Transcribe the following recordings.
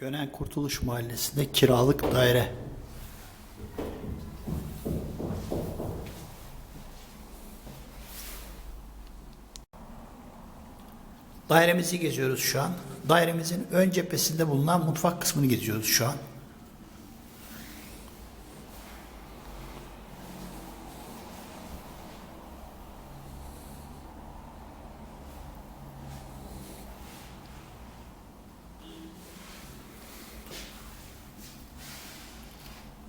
Gönen Kurtuluş Mahallesi'nde kiralık daire. Dairemizi geziyoruz şu an. Dairemizin ön cephesinde bulunan mutfak kısmını geziyoruz şu an.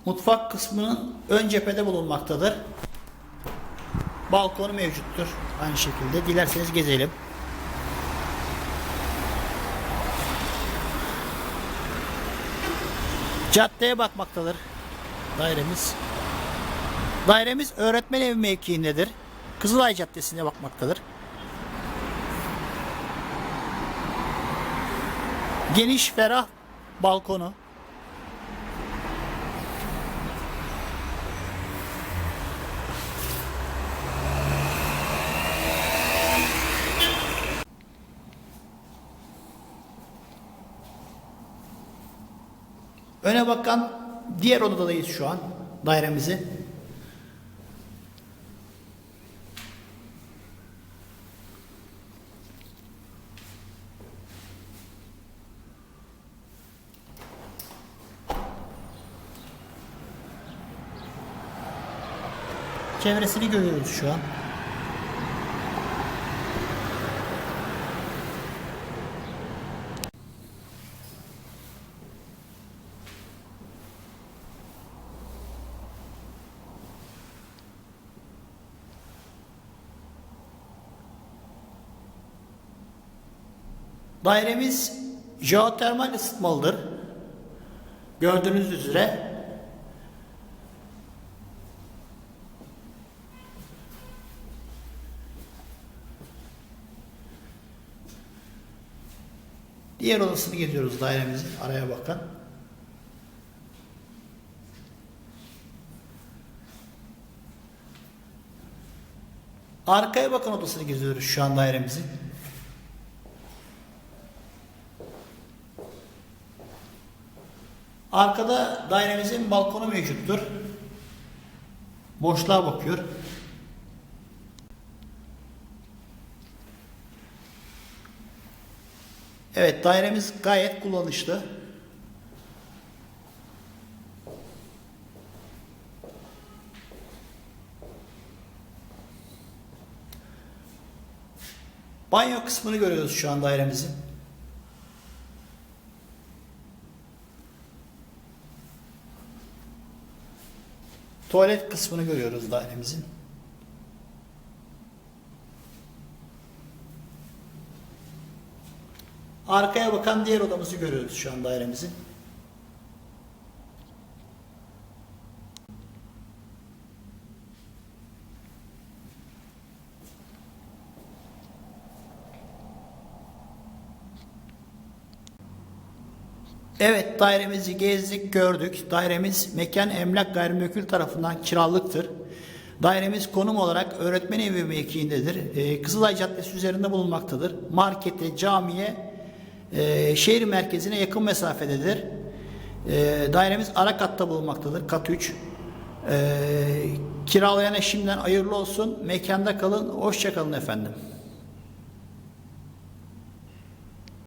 Mutfak kısmının ön cephede bulunmaktadır. Balkonu mevcuttur. Aynı şekilde. Dilerseniz gezelim. Caddeye bakmaktadır dairemiz. Dairemiz öğretmen evi mevkiindedir. Kızılay Caddesi'ne bakmaktadır. Geniş, ferah balkonu. Öne bakan diğer odadayız şu an dairemizi. Çevresini görüyoruz şu an. Dairemiz jeotermal ısıtmalıdır. Gördüğünüz üzere Diğer odasını geziyoruz dairemizin araya bakan. Arkaya bakan odasını geziyoruz şu an dairemizin. Arkada dairemizin balkonu mevcuttur. Boşluğa bakıyor. Evet dairemiz gayet kullanışlı. Banyo kısmını görüyoruz şu an dairemizin. Tuvalet kısmını görüyoruz dairemizin. Arkaya bakan diğer odamızı görüyoruz şu an dairemizin. Evet dairemizi gezdik gördük. Dairemiz mekan emlak gayrimenkul tarafından kiralıktır. Dairemiz konum olarak öğretmen evi mevkiindedir. Ee, Kızılay Caddesi üzerinde bulunmaktadır. Markete, camiye, e, şehir merkezine yakın mesafededir. Ee, dairemiz ara katta bulunmaktadır. Kat 3. Ee, kiralayana şimdiden hayırlı olsun. Mekanda kalın. Hoşça kalın efendim.